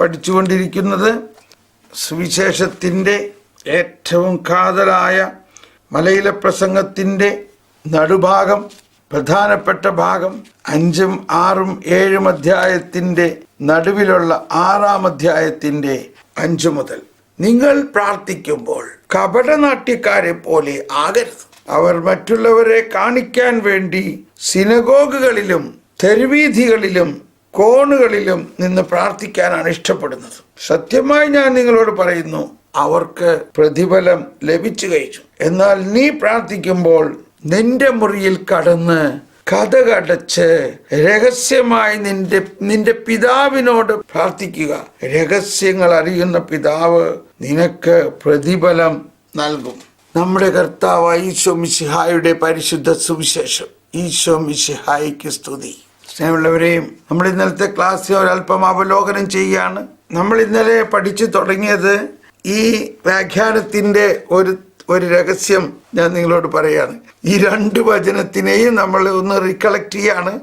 പഠിച്ചുകൊണ്ടിരിക്കുന്നത് സുവിശേഷത്തിന്റെ ഏറ്റവും കാതലായ മലയിലെ പ്രസംഗത്തിന്റെ നടുഭാഗം പ്രധാനപ്പെട്ട ഭാഗം അഞ്ചും ആറും ഏഴും അധ്യായത്തിന്റെ നടുവിലുള്ള ആറാം അധ്യായത്തിന്റെ അഞ്ചു മുതൽ. നിങ്ങൾ പ്രാർത്ഥിക്കുമ്പോൾ കപടനാട്യക്കാരെ പോലെ ആകരുത്. അവർ മറ്റുള്ളവരെ കാണിക്കാൻ വേണ്ടി സിനഗോഗുകളിലും തെരുവീഥികളിലും കോണുകളിലും നിന്ന് പ്രാർത്ഥിക്കാനാണ് ഇഷ്ടപ്പെടുന്നത്. സത്യമായി ഞാൻ നിങ്ങളോട് പറയുന്നു അവർക്ക് പ്രതിഫലം ലഭിച്ചു കഴിച്ചു എന്നാൽ നീ പ്രാർത്ഥിക്കുമ്പോൾ നിന്റെ മുറിയിൽ കടന്ന് കഥകടച്ച് രഹസ്യമായി നിന്റെ നിന്റെ പിതാവിനോട് പ്രാർത്ഥിക്കുക. രഹസ്യങ്ങൾ അറിയുന്ന പിതാവ് നിനക്ക് പ്രതിഫലം നൽകും. നമ്മുടെ കർത്താവ് ഈശോ മിശിഹായുടെ പരിശുദ്ധ സുവിശേഷം. ഈശോ മിശിഹായിക്ക് സ്തുതി. സ്നേഹമുള്ളവരെയും നമ്മൾ ഇന്നലത്തെ ക്ലാസ് ഒരല്പം അവലോകനം ചെയ്യുകയാണ്. നമ്മൾ ഇന്നലെ പഠിച്ചു തുടങ്ങിയത് ഈ വ്യാഖ്യാനത്തിന്റെ ഒരു ഒരു രഹസ്യം ഞാൻ നിങ്ങളോട് പറയാണ്. ഈ രണ്ട് വചനത്തിനെയും നമ്മൾ ഒന്ന് റിക്കളക്ട് ചെയ്യാണ്.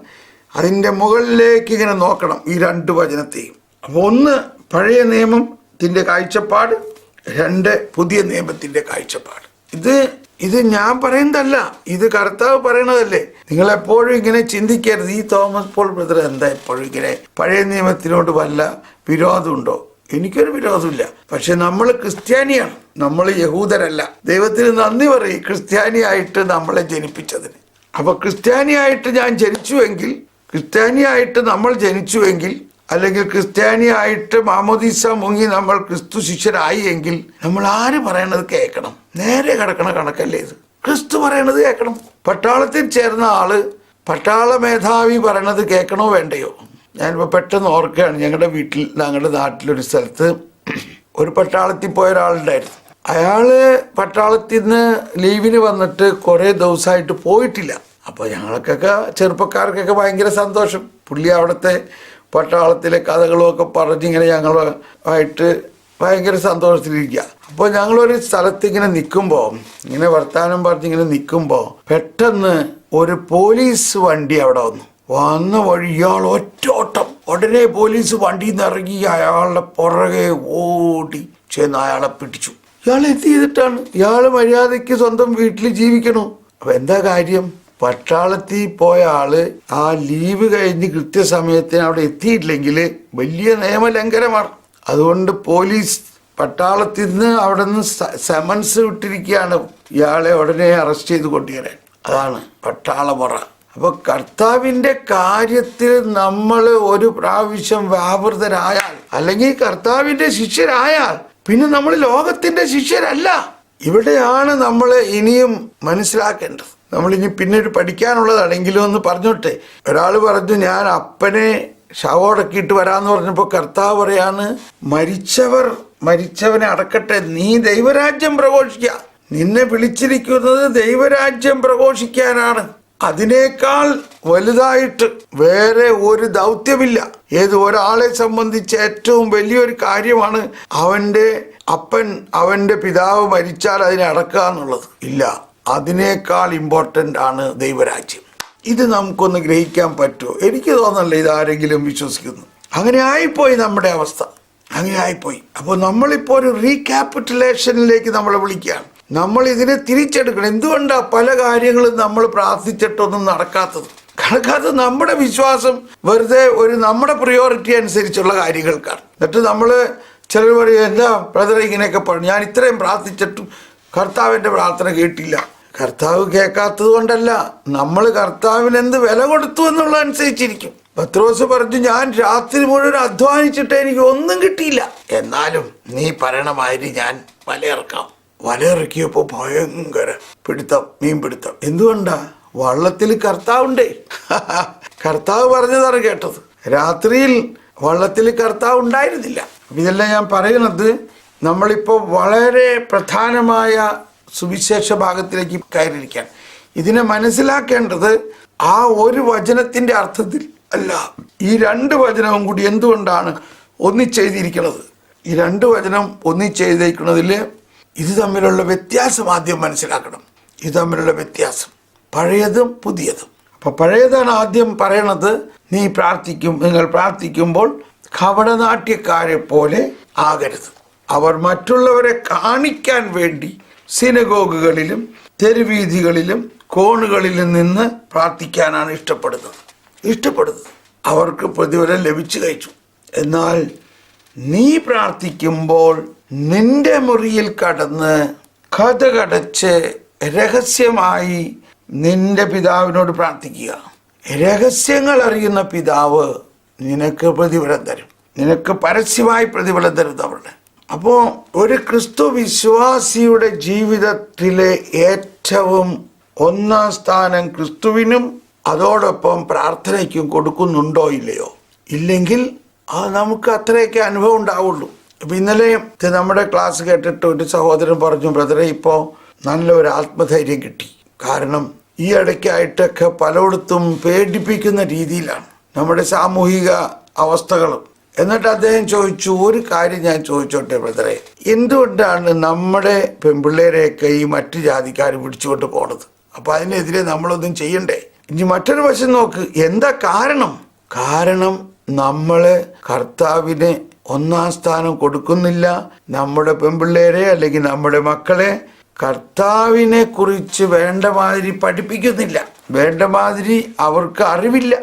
അതിന്റെ മുകളിലേക്ക് ഇങ്ങനെ നോക്കണം ഈ രണ്ട് വചനത്തെയും. അപ്പോൾ ഒന്ന് പഴയ നിയമത്തിന്റെ കാഴ്ചപ്പാട് രണ്ട് പുതിയ നിയമത്തിന്റെ കാഴ്ചപ്പാട്. ഇത് ഇത് ഞാൻ പറയുന്നതല്ല. ഇത് കർത്താവ് പറയണതല്ലേ. നിങ്ങൾ എപ്പോഴും ഇങ്ങനെ ചിന്തിക്കരുത്. ഈ തോമസ് പോൾ ബ്രദർ എന്താ എപ്പോഴും ഇങ്ങനെ പഴയ നിയമത്തിനോട് വല്ല വിരോധമുണ്ടോ? എനിക്കൊരു വിരോധമില്ല. പക്ഷെ നമ്മൾ ക്രിസ്ത്യാനിയാണ്. നമ്മൾ യഹൂദരല്ല. ദൈവത്തിന് നന്ദി പറയും. ക്രിസ്ത്യാനിയായിട്ട് നമ്മളെ ജനിപ്പിച്ചതിന്. അപ്പൊ ക്രിസ്ത്യാനിയായിട്ട് ഞാൻ ജനിച്ചുവെങ്കിൽ ക്രിസ്ത്യാനിയായിട്ട് നമ്മൾ ജനിച്ചുവെങ്കിൽ അല്ലെങ്കിൽ ക്രിസ്ത്യാനിയായിട്ട് മാമോദീസ മുങ്ങി നമ്മൾ ക്രിസ്തു ശിഷ്യരായി എങ്കിൽ നമ്മൾ ആര് പറയണത് കേൾക്കണം? നേരെ കിടക്കണ കണക്കല്ലേ ഇത്. ക്രിസ്തു പറയണത് കേൾക്കണം. പട്ടാളത്തിൽ ചേർന്ന ആൾ പട്ടാള മേധാവി പറയണത് കേൾക്കണോ വേണ്ടയോ? ഞാനിപ്പോൾ പെട്ടെന്ന് ഓർക്കുകയാണ് ഞങ്ങളുടെ വീട്ടിൽ ഞങ്ങളുടെ നാട്ടിലൊരു സ്ഥലത്ത് ഒരു പട്ടാളത്തിൽ പോയ ഒരാളുണ്ടായിരുന്നു. അയാൾ പട്ടാളത്തിൽ നിന്ന് ലീവിന് വന്നിട്ട് കുറേ ദിവസമായിട്ട് പോയിട്ടില്ല. അപ്പോൾ ഞങ്ങൾക്കൊക്കെ ചെറുപ്പക്കാർക്കൊക്കെ ഭയങ്കര സന്തോഷം. പുള്ളി അവിടുത്തെ പട്ടാളത്തിലെ കഥകളും ഒക്കെ പറഞ്ഞിങ്ങനെ ഞങ്ങളുമായിട്ട് ഭയങ്കര സന്തോഷത്തിലിരിക്കുക അപ്പോൾ ഞങ്ങളൊരു സ്ഥലത്ത് ഇങ്ങനെ നിൽക്കുമ്പോൾ ഇങ്ങനെ വർത്തമാനം പറഞ്ഞിങ്ങനെ നിൽക്കുമ്പോൾ പെട്ടെന്ന് ഒരു പോലീസ് വണ്ടി അവിടെ വന്നു. വന്ന വഴി ഇയാൾ ഒറ്റോട്ടം. ഉടനെ പോലീസ് വണ്ടിയിൽ നിന്ന് ഇറങ്ങി അയാളുടെ പുറകെ ഓടി ചെന്ന് അയാളെ പിടിച്ചു. ഇയാൾ എന്ത് ചെയ്തിട്ടാണ്? ഇയാൾ മര്യാദയ്ക്ക് സ്വന്തം വീട്ടിൽ ജീവിക്കണു. അപ്പൊ എന്താ കാര്യം? പട്ടാളത്തിൽ പോയ ആൾ ആ ലീവ് കഴിഞ്ഞ് കൃത്യസമയത്തിന് അവിടെ എത്തിയിട്ടില്ലെങ്കിൽ വലിയ നിയമലംഘനമാണ്. അതുകൊണ്ട് പോലീസ് പട്ടാളത്തിൽ നിന്ന് അവിടെ നിന്ന് സമൻസ് വിട്ടിരിക്കുകയാണ് ഇയാളെ ഉടനെ അറസ്റ്റ് ചെയ്ത് കൊണ്ടുവരാൻ. അതാണ് പട്ടാളമുറ അപ്പൊ കർത്താവിന്റെ കാര്യത്തിൽ നമ്മൾ ഒരു പ്രാവശ്യം വ്യാപൃതരായാൽ അല്ലെങ്കിൽ കർത്താവിന്റെ ശിഷ്യരായാൽ പിന്നെ നമ്മൾ ലോകത്തിന്റെ ശിഷ്യരല്ല. ഇവിടെയാണ് നമ്മൾ ഇനിയും മനസ്സിലാക്കേണ്ടത്. നമ്മൾ ഇനി പിന്നീട് പഠിക്കാനുള്ളതാണെങ്കിലും എന്ന് പറഞ്ഞോട്ടെ. ഒരാൾ പറഞ്ഞു ഞാൻ അപ്പനെ ശവോടക്കിയിട്ട് വരാമെന്ന് പറഞ്ഞപ്പോൾ കർത്താവ് പറയാണ് മരിച്ചവർ മരിച്ചവനെ അടക്കട്ടെ നീ ദൈവരാജ്യം പ്രഘോഷിക്കുക നിന്നെ വിളിച്ചിരിക്കുന്നത് ദൈവരാജ്യം പ്രഘോഷിക്കാനാണ്. അതിനേക്കാൾ വലുതായിട്ട് വേറെ ഒരു ദൗത്യമില്ല. ഏത് ഒരാളെ സംബന്ധിച്ച് ഏറ്റവും വലിയൊരു കാര്യമാണ് അവന്റെ അപ്പൻ അവന്റെ പിതാവ് മരിച്ചാൽ അതിനെ അടക്കുക എന്നുള്ളത്. ഇല്ല. അതിനേക്കാൾ ഇമ്പോർട്ടന്റ് ആണ് ദൈവരാജ്യം. ഇത് നമുക്കൊന്ന് ഗ്രഹിക്കാൻ പറ്റുമോ? എനിക്ക് തോന്നല്ല ഇതാരെങ്കിലും വിശ്വസിക്കുന്നു. അങ്ങനെ ആയിപ്പോയി നമ്മുടെ അവസ്ഥ. അങ്ങനെ ആയിപ്പോയി അപ്പോൾ നമ്മളിപ്പോൾ ഒരു റീക്യാപിറ്റലേഷനിലേക്ക് നമ്മളെ വിളിക്കുകയാണ്. നമ്മൾ ഇതിനെ തിരിച്ചെടുക്കണം. എന്തുകൊണ്ടാണ് പല കാര്യങ്ങളും നമ്മൾ പ്രാർത്ഥിച്ചിട്ടൊന്നും നടക്കാത്തത്? കണക്കാത്ത നമ്മുടെ വിശ്വാസം വെറുതെ ഒരു നമ്മുടെ പ്രിയോറിറ്റി അനുസരിച്ചുള്ള കാര്യങ്ങൾക്കാണ്. എന്നിട്ട് നമ്മൾ ചിലർ പറയും എന്താ ബ്രദർ ഇങ്ങനെയൊക്കെ പറഞ്ഞു? ഞാൻ ഇത്രയും പ്രാർത്ഥിച്ചിട്ടും കർത്താവിന്റെ പ്രാർത്ഥന കേട്ടില്ല. കർത്താവ് കേൾക്കാത്തത് കൊണ്ടല്ല. നമ്മൾ കർത്താവിന് എന്ത് വില കൊടുത്തു എന്നുള്ള അനുസരിച്ചിരിക്കും. പത്രോസ് പറഞ്ഞു ഞാൻ രാത്രി മുഴുവൻ അധ്വാനിച്ചിട്ട് എനിക്ക് ഒന്നും കിട്ടിയില്ല. എന്നാലും നീ പറയണമാതിരി ഞാൻ വലയിറക്കാം. വലയിറക്കിയപ്പോ ഭയങ്കര പിടുത്തം മീൻ പിടുത്തം. എന്തുകൊണ്ടാ? വള്ളത്തിൽ കർത്താവുണ്ടേ. കർത്താവ് പറഞ്ഞതാണ് കേട്ടത്. രാത്രിയിൽ വള്ളത്തിൽ കർത്താവ് ഉണ്ടായിരുന്നില്ല. ഇതെല്ലാം ഞാൻ പറയുന്നത് നമ്മളിപ്പോൾ വളരെ പ്രധാനമായ സുവിശേഷ ഭാഗത്തിലേക്ക് കയറിയിരിക്കാൻ ഇതിനെ മനസ്സിലാക്കേണ്ടത് ആ ഒരു വചനത്തിന്റെ അർത്ഥത്തിൽ അല്ല. ഈ രണ്ട് വചനവും കൂടി എന്തുകൊണ്ടാണ് ഒന്നിച്ചെഴുതിയിരിക്കുന്നത്? ഈ രണ്ട് വചനം ഒന്നിച്ചെഴുതിയിരിക്കുന്നതിൽ ഇത് തമ്മിലുള്ള വ്യത്യാസം ആദ്യം മനസ്സിലാക്കണം. ഇത് തമ്മിലുള്ള വ്യത്യാസം. പഴയതും പുതിയതും. അപ്പൊ പഴയതാണ് ആദ്യം പറയണത് നീ പ്രാർത്ഥിക്കും. നിങ്ങൾ പ്രാർത്ഥിക്കുമ്പോൾ കവടനാട്യക്കാരെ പോലെ ആകരുത്. അവർ മറ്റുള്ളവരെ കാണിക്കാൻ വേണ്ടി സിനഗോഗുകളിലും തെരുവീതികളിലും കോണുകളിലും നിന്ന് പ്രാർത്ഥിക്കാനാണ് ഇഷ്ടപ്പെടുന്നത്. ഇഷ്ടപ്പെടുന്നത്. അവർക്ക് പ്രതിഫലം ലഭിച്ചു കഴിച്ചു. എന്നാൽ നീ പ്രാർത്ഥിക്കുമ്പോൾ നിന്റെ മുറിയിൽ കടന്ന് കഥകടച്ച് രഹസ്യമായി നിന്റെ പിതാവിനോട് പ്രാർത്ഥിക്കുക. രഹസ്യങ്ങൾ അറിയുന്ന പിതാവ് നിനക്ക് പ്രതിഫലം തരും. നിനക്ക് പരസ്യമായി പ്രതിഫലം തരുന്നവരുടെ അപ്പോ ഒരു ക്രിസ്തു വിശ്വാസിയുടെ ജീവിതത്തിലെ ഏറ്റവും ഒന്നാം സ്ഥാനം ക്രിസ്തുവിനും അതോടൊപ്പം പ്രാർത്ഥനയ്ക്കും കൊടുക്കുന്നുണ്ടോ ഇല്ലയോ? ഇല്ലെങ്കിൽ അത് നമുക്ക് അത്രയൊക്കെ അനുഭവം ഉണ്ടാവുള്ളൂ. അപ്പം ഇന്നലെ നമ്മുടെ ക്ലാസ് കേട്ടിട്ട് ഒരു സഹോദരൻ പറഞ്ഞു ബ്രദറെ ഇപ്പോൾ നല്ല ഒരു ആത്മധൈര്യം കിട്ടി. കാരണം ഈ ഇടയ്ക്കായിട്ടൊക്കെ പലയിടത്തും പേടിപ്പിക്കുന്ന രീതിയിലാണ് നമ്മുടെ സാമൂഹിക അവസ്ഥകളും. എന്നിട്ട് അദ്ദേഹം ചോദിച്ചു ഒരു കാര്യം ഞാൻ ചോദിച്ചോട്ടെ ബ്രദറെ? എന്തുകൊണ്ടാണ് നമ്മുടെ പെൺപിള്ളേരെയൊക്കെ ഈ മറ്റു ജാതിക്കാർ പിടിച്ചുകൊണ്ട് പോണത്? അപ്പൊ അതിനെതിരെ നമ്മളൊന്നും ചെയ്യണ്ടേ? ഇനി മറ്റൊരു വശം നോക്ക് എന്താ കാരണം? കാരണം നമ്മൾ കർത്താവിന് ഒന്നാം സ്ഥാനം കൊടുക്കുന്നില്ല. നമ്മുടെ പെൺപിള്ളേരെ അല്ലെങ്കിൽ നമ്മുടെ മക്കളെ കർത്താവിനെ കുറിച്ച് വേണ്ട മാതിരി പഠിപ്പിക്കുന്നില്ല. വേണ്ട മാതിരി അവർക്ക് അറിവില്ല.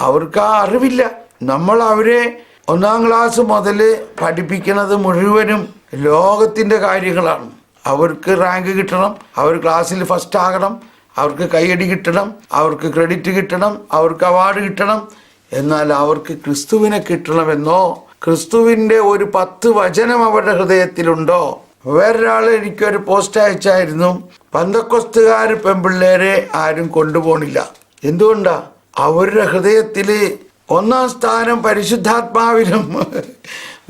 അവർക്ക് ആ അറിവില്ല. നമ്മൾ അവരെ ഒന്നാം ക്ലാസ് മുതൽ പഠിപ്പിക്കുന്നത് മുഴുവനും ലോകത്തിന്റെ കാര്യങ്ങളാണ്. അവർക്ക് റാങ്ക് കിട്ടണം അവർ ക്ലാസ്സിൽ ഫസ്റ്റ് ആകണം അവർക്ക് കൈയടി കിട്ടണം അവർക്ക് ക്രെഡിറ്റ് കിട്ടണം അവർക്ക് അവാർഡ് കിട്ടണം. എന്നാൽ അവർക്ക് ക്രിസ്തുവിനെ കിട്ടണമെന്നോ ക്രിസ്തുവിന്റെ ഒരു പത്ത് വചനം അവരുടെ ഹൃദയത്തിലുണ്ടോ? വേറൊരാൾ എനിക്കൊരു പോസ്റ്റ് അയച്ചായിരുന്നു പന്തക്കൊസ്തുകാർ പെൺപിള്ളേരെ ആരും കൊണ്ടുപോണില്ല. എന്തുകൊണ്ടാ? അവരുടെ ഹൃദയത്തിൽ ഒന്നാം സ്ഥാനം പരിശുദ്ധാത്മാവിനും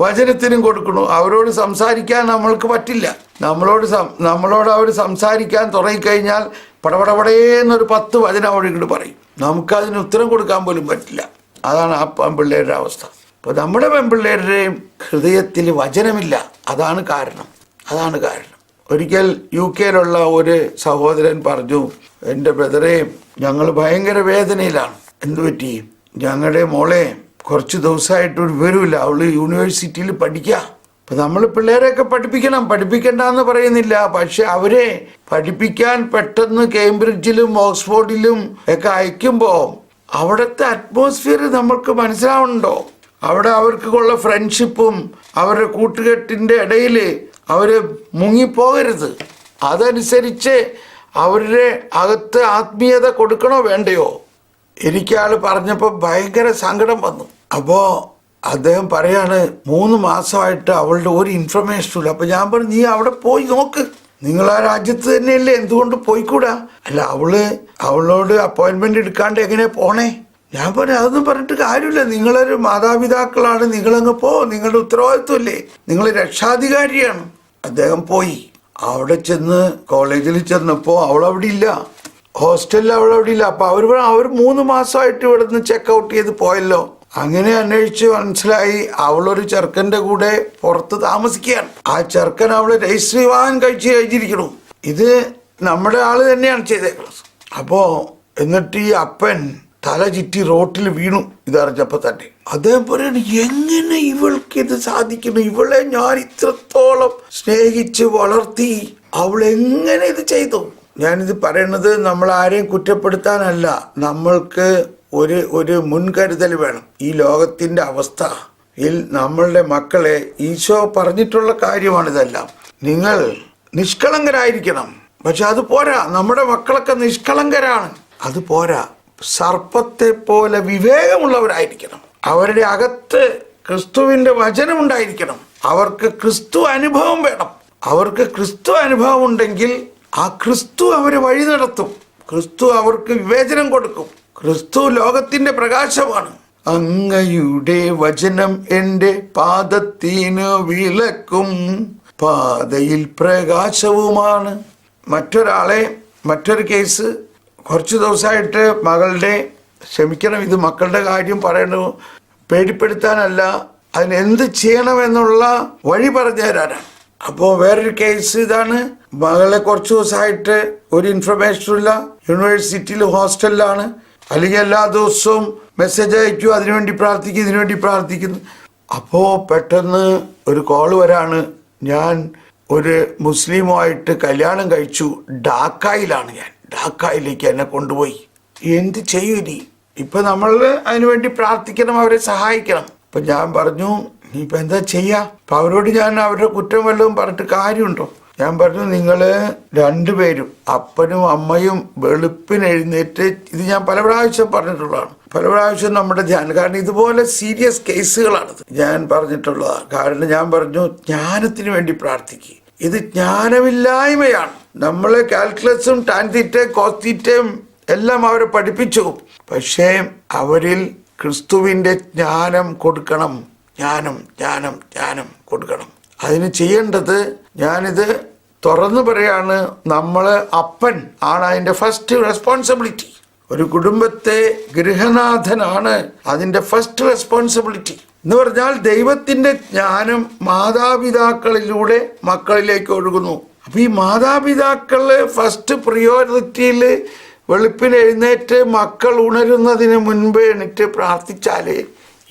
വചനത്തിനും കൊടുക്കണു അവരോട് സംസാരിക്കാൻ നമ്മൾക്ക് പറ്റില്ല. നമ്മളോട് നമ്മളോട് അവർ സംസാരിക്കാൻ തുടങ്ങിക്കഴിഞ്ഞാൽ പടപടപടേന്നൊരു പത്ത് വചനം അവിടെ ഇങ്ങോട്ട് പറയും. നമുക്കതിന് ഉത്തരം കൊടുക്കാൻ പോലും പറ്റില്ല. അതാണ് ആ പെൺപിള്ളേരുടെ അവസ്ഥ. അപ്പോൾ നമ്മുടെ പെൺപിള്ളേരുടെയും ഹൃദയത്തിൽ വചനമില്ല. അതാണ് കാരണം. അതാണ് കാരണം. ഒരിക്കൽ യു കെയിലുള്ള ഒരു സഹോദരൻ പറഞ്ഞു എന്റെ ബ്രദറെ ഞങ്ങൾ ഭയങ്കര വേദനയിലാണ്. എന്തു പറ്റി? ഞങ്ങളുടെ മോളെ കുറച്ച് ദിവസമായിട്ടൊരു വിവരമില്ല അവൾ യൂണിവേഴ്സിറ്റിയിൽ പഠിക്കുക അപ്പം നമ്മൾ പിള്ളേരെയൊക്കെ പഠിപ്പിക്കണം. പഠിപ്പിക്കണ്ട എന്ന് പറയുന്നില്ല. പക്ഷെ അവരെ പഠിപ്പിക്കാൻ പെട്ടെന്ന് കേംബ്രിഡ്ജിലും ഓക്സ്ഫോർഡിലും ഒക്കെ അയക്കുമ്പോൾ അവിടുത്തെ അറ്റ്മോസ്ഫിയർ നമ്മൾക്ക് മനസ്സിലാവുന്നുണ്ടോ? അവിടെ അവർക്കുള്ള ഫ്രണ്ട്ഷിപ്പും അവരുടെ കൂട്ടുകെട്ടിന്റെ ഇടയിൽ അവർ മുങ്ങിപ്പോകരുത്. അതനുസരിച്ച് അവരുടെ അകത്ത് ആത്മീയത കൊടുക്കണോ വേണ്ടയോ? എനിക്കാൾ പറഞ്ഞപ്പോൾ ഭയങ്കര സങ്കടം വന്നു. അപ്പോൾ അദ്ദേഹം പറയാണ് മൂന്ന് മാസമായിട്ട് അവളുടെ ഒരു ഇൻഫർമേഷനും ഇല്ല. അപ്പോൾ ഞാൻ പറഞ്ഞു നീ അവിടെ പോയി നോക്ക്. നിങ്ങൾ ആ രാജ്യത്ത് തന്നെയല്ലേ? എന്തുകൊണ്ട് പോയിക്കൂടാ? അല്ല അവൾ അവളോട് അപ്പോയിൻമെന്റ് എടുക്കാണ്ട് എങ്ങനെ പോണേ? ഞാൻ പറഞ്ഞു അതൊന്നും പറഞ്ഞിട്ട് കാര്യമില്ല. നിങ്ങളൊരു മാതാപിതാക്കളാണ്. നിങ്ങളങ്ങ് പോ. നിങ്ങളുടെ ഉത്തരവാദിത്വമല്ലേ. നിങ്ങൾ രക്ഷാധികാരിയാണ്. അദ്ദേഹം പോയി. അവിടെ ചെന്ന് കോളേജിൽ ചെന്നപ്പോൾ അവൾ അവിടെ ഇല്ല. ഹോസ്റ്റലിൽ അവൾ അവിടെ ഇല്ല അപ്പൊ അവർ അവർ മൂന്ന് മാസമായിട്ട് ഇവിടെ നിന്ന് ചെക്ക് ഔട്ട് ചെയ്ത് പോയല്ലോ. അങ്ങനെ അന്വേഷിച്ച് മനസ്സിലായി അവളൊരു ചെറുക്കന്റെ കൂടെ പുറത്ത് താമസിക്കുകയാണ്. ആ ചെറുക്കൻ അവളെ രജിസ്റ്റർ വിവാഹം കഴിച്ച് കഴിഞ്ഞിരിക്കണു ഇത് നമ്മുടെ ആൾ തന്നെയാണ് ചെയ്തേക്കുന്നത് അപ്പോ എന്നിട്ട് ഈ അപ്പൻ തല ചുറ്റി റോട്ടിൽ വീണു. ഇതറിഞ്ഞപ്പോ തന്നെ. അദ്ദേഹം എങ്ങനെ ഇവൾക്ക് ഇത് സാധിക്കുന്നു? ഇവളെ ഞാൻ ഇത്രത്തോളം സ്നേഹിച്ച് വളർത്തി അവൾ എങ്ങനെ ഇത് ചെയ്തു? ഞാനിത് പറയുന്നത് നമ്മൾ ആരെയും കുറ്റപ്പെടുത്താനല്ല. നമ്മൾക്ക് ഒരു ഒരു മുൻകരുതൽ വേണം. ഈ ലോകത്തിന്റെ അവസ്ഥ യിൽ നമ്മളുടെ മക്കളെ ഈശോ പറഞ്ഞിട്ടുള്ള കാര്യമാണിതെല്ലാം. നിങ്ങൾ നിഷ്കളങ്കരായിരിക്കണം. പക്ഷെ അത് പോരാ. നമ്മുടെ മക്കളൊക്കെ നിഷ്കളങ്കരാണ്. അത് പോരാ. സർപ്പത്തെ പോലെ വിവേകമുള്ളവരായിരിക്കണം. അവരുടെ അകത്ത് ക്രിസ്തുവിന്റെ വചനം ഉണ്ടായിരിക്കണം. അവർക്ക് ക്രിസ്തു അനുഭവം വേണം. അവർക്ക് ക്രിസ്തു അനുഭവം ഉണ്ടെങ്കിൽ ആ ക്രിസ്തു അവരെ വഴി നടത്തും. ക്രിസ്തു അവർക്ക് വിവേചനം കൊടുക്കും. ക്രിസ്തു ലോകത്തിന്റെ പ്രകാശമാണ്. അങ്ങയുടെ വചനം എന്റെ പാദത്തിന് വിളക്കും പാതയിൽ പ്രകാശവുമാണ്. മറ്റൊരാളെ മറ്റൊരു കേസ് കുറച്ച് ദിവസമായിട്ട് മകളുടെ ക്ഷമിക്കണം ഇത് മക്കളുടെ കാര്യം പറയണു പേടിപ്പെടുത്താനല്ല. അതിനെന്ത് ചെയ്യണമെന്നുള്ള വഴി പറഞ്ഞു തരാനാണ്. അപ്പോൾ വേറൊരു കേസ് ഇതാണ്. മകളെ കുറച്ച് ദിവസമായിട്ട് ഒരു ഇൻഫർമേഷനും ഇല്ല. യൂണിവേഴ്സിറ്റിയിൽ ഹോസ്റ്റലിലാണ് അല്ലെങ്കിൽ എല്ലാ ദിവസവും മെസ്സേജ് അയക്കും. അതിനുവേണ്ടി പ്രാർത്ഥിക്കും ഇതിനുവേണ്ടി പ്രാർത്ഥിക്കുന്നു അപ്പോ പെട്ടെന്ന് ഒരു കോൾ വരാണ്. ഞാൻ ഒരു മുസ്ലിമുമായിട്ട് കല്യാണം കഴിച്ചു. ഡാക്കായിലാണ് ഞാൻ. ഡാക്കായിലേക്ക് എന്നെ കൊണ്ടുപോയി. എന്ത് ചെയ്യൂ ഇനി? ഇപ്പൊ നമ്മൾ അതിനുവേണ്ടി പ്രാർത്ഥിക്കണം അവരെ സഹായിക്കണം. അപ്പൊ ഞാൻ പറഞ്ഞു നീ ഇപ്പൊ എന്താ ചെയ്യാം? അപ്പം അവരോട് ഞാൻ അവരുടെ കുറ്റം വല്ലതും പറഞ്ഞിട്ട് കാര്യമുണ്ടോ? ഞാൻ പറഞ്ഞു നിങ്ങൾ രണ്ടുപേരും അപ്പനും അമ്മയും വെളുപ്പിന് എഴുന്നേറ്റ് ഇത് ഞാൻ പല പ്രാവശ്യം പറഞ്ഞിട്ടുള്ളതാണ്. പല പ്രാവശ്യം നമ്മുടെ ധ്യാനം കാരണം ഇതുപോലെ സീരിയസ് കേസുകളാണിത് ഞാൻ പറഞ്ഞിട്ടുള്ളതാണ് കാരണം ഞാൻ പറഞ്ഞു ജ്ഞാനത്തിന് വേണ്ടി പ്രാർത്ഥിക്കുക ഇത് ജ്ഞാനമില്ലായ്മയാണ്. നമ്മളെ കാൽക്കുലസും ടാൻ തീറ്റയും കോസ്തീറ്റയും എല്ലാം അവരെ പഠിപ്പിച്ചു. പക്ഷേ അവരിൽ ക്രിസ്തുവിന്റെ ജ്ഞാനം കൊടുക്കണം. ജ്ഞാനം ജ്ഞാനം ജ്ഞാനം കൊടുക്കണം. അതിന് ചെയ്യേണ്ടത് ഞാനിത് തുറന്നു പറയാണ് നമ്മൾ അപ്പൻ ആണ് അതിന്റെ ഫസ്റ്റ് റെസ്പോൺസിബിലിറ്റി ഒരു കുടുംബത്തെ ഗൃഹനാഥനാണ് അതിന്റെ ഫസ്റ്റ് റെസ്പോൺസിബിലിറ്റി എന്ന് പറഞ്ഞാൽ ദൈവത്തിന്റെ ജ്ഞാനം മാതാപിതാക്കളിലൂടെ മക്കളിലേക്ക് ഒഴുകുന്നു. അപ്പം ഈ മാതാപിതാക്കൾ ഫസ്റ്റ് പ്രിയോറിറ്റിയിൽ വെളുപ്പിന് എഴുന്നേറ്റ് മക്കൾ ഉണരുന്നതിന് മുൻപ് എണീറ്റ് പ്രാർത്ഥിച്ചാലേ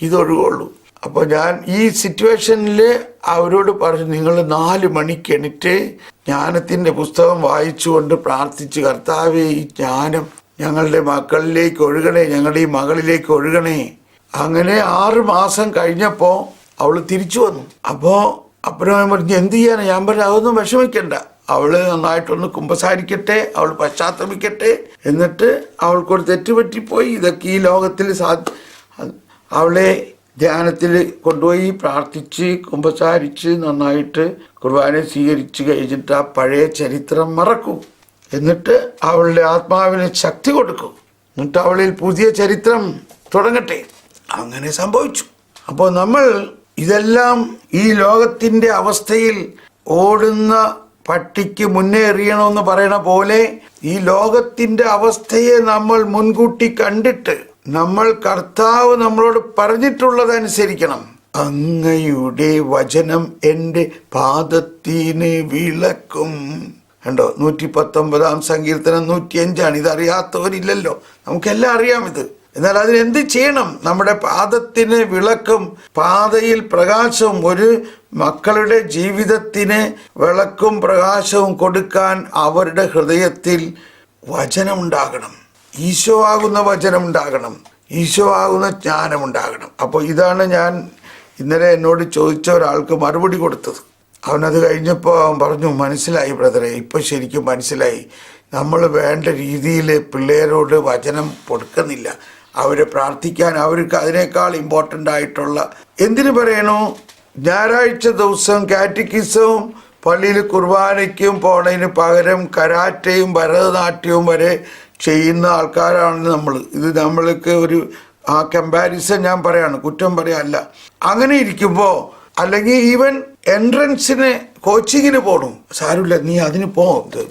ഇതൊഴുകുള്ളൂ. അപ്പോൾ ഞാൻ ഈ സിറ്റുവേഷനിൽ അവരോട് പറഞ്ഞു നിങ്ങൾ നാല് മണിക്ക് എണിറ്റ് ജ്ഞാനത്തിന്റെ പുസ്തകം വായിച്ചുകൊണ്ട് പ്രാർത്ഥിച്ച് കർത്താവെ ഈ ജ്ഞാനം ഞങ്ങളുടെ മക്കളിലേക്ക് ഒഴുകണേ ഞങ്ങളുടെ ഈ മകളിലേക്ക് ഒഴുകണേ. അങ്ങനെ ആറ് മാസം കഴിഞ്ഞപ്പോൾ അവൾ തിരിച്ചു വന്നു. അപ്പോൾ അപ്പനും പറഞ്ഞു എന്ത് ചെയ്യാനാണ് ഞാൻ പറഞ്ഞു അതൊന്നും വിഷമിക്കണ്ട. അവൾ നന്നായിട്ടൊന്ന് കുമ്പസാരിക്കട്ടെ അവൾ പശ്ചാത്തപിക്കട്ടെ. എന്നിട്ട് അവൾക്കൊരു തെറ്റുപറ്റിപ്പോയി. ഇതൊക്കെ ഈ ലോകത്തിൽ സാ അവളെ ധ്യാനത്തിൽ കൊണ്ടുപോയി പ്രാർത്ഥിച്ച് കുമ്പസാരിച്ച് നന്നായിട്ട് കുർബാന സ്വീകരിച്ച് കഴിഞ്ഞിട്ട് ആ പഴയ ചരിത്രം മറക്കും. എന്നിട്ട് അവളുടെ ആത്മാവിന് ശക്തി കൊടുക്കും. എന്നിട്ട് അവളിൽ പുതിയ ചരിത്രം തുടങ്ങട്ടെ. അങ്ങനെ സംഭവിച്ചു. അപ്പോൾ നമ്മൾ ഇതെല്ലാം ഈ ലോകത്തിന്റെ അവസ്ഥയിൽ ഓടുന്ന പട്ടിക്ക് മുന്നേ എറിയണമെന്ന് പറയണ പോലെ ഈ ലോകത്തിന്റെ അവസ്ഥയെ നമ്മൾ മുൻകൂട്ടി കണ്ടിട്ട് നമ്മൾ കർത്താവ് നമ്മളോട് പറഞ്ഞിട്ടുള്ളതനുസരിക്കണം. അങ്ങയുടെ വചനം എന്റെ പാദത്തിന് വിളക്കും. കണ്ടോ? നൂറ്റി പത്തൊമ്പതാം സങ്കീർത്തനം നൂറ്റി അഞ്ചാണ് ഇതറിയാത്തവരില്ലല്ലോ. നമുക്കെല്ലാം അറിയാം ഇത് എന്നാൽ അതിനെന്ത് ചെയ്യണം? നമ്മുടെ പാദത്തിന് വിളക്കും പാതയിൽ പ്രകാശവും ഒരു മക്കളുടെ ജീവിതത്തിന് വിളക്കും പ്രകാശവും കൊടുക്കാൻ അവരുടെ ഹൃദയത്തിൽ വചനമുണ്ടാകണം. ഈശോ ആകുന്ന വചനമുണ്ടാകണം. ഈശോ ആകുന്ന ജ്ഞാനമുണ്ടാകണം. അപ്പോൾ ഇതാണ് ഞാൻ ഇന്നലെ എന്നോട് ചോദിച്ച ഒരാൾക്ക് മറുപടി കൊടുത്തത്. അവനത് കഴിഞ്ഞപ്പോൾ അവൻ പറഞ്ഞു മനസ്സിലായി ബ്രദറെ ഇപ്പം ശരിക്കും മനസ്സിലായി. നമ്മൾ വേണ്ട രീതിയിൽ പിള്ളേരോട് വചനം കൊടുക്കുന്നില്ല. അവരെ പ്രാർത്ഥിക്കാൻ അവർക്ക് അതിനേക്കാൾ ഇമ്പോർട്ടന്റ് ആയിട്ടുള്ള എന്തിനു പറയണോ? ഞായറാഴ്ച ദിവസം കാറ്റക്കിസവും പള്ളിയിൽ കുർബാനയ്ക്കും പോണതിന് പകരം കരാറ്റയും ഭരതനാട്യവും വരെ ചെയ്യുന്ന ആൾക്കാരാണ് നമ്മൾ ഇത് നമ്മൾക്ക് ഒരു ആ കമ്പാരിസൺ ഞാൻ പറയാണ് കുറ്റം പറയാനല്ല അങ്ങനെ ഇരിക്കുമ്പോൾ അല്ലെങ്കിൽ ഈവൻ എൻട്രൻസിന് കോച്ചിങ്ങിന് പോകണം സാരമില്ല നീ അതിന് പോ.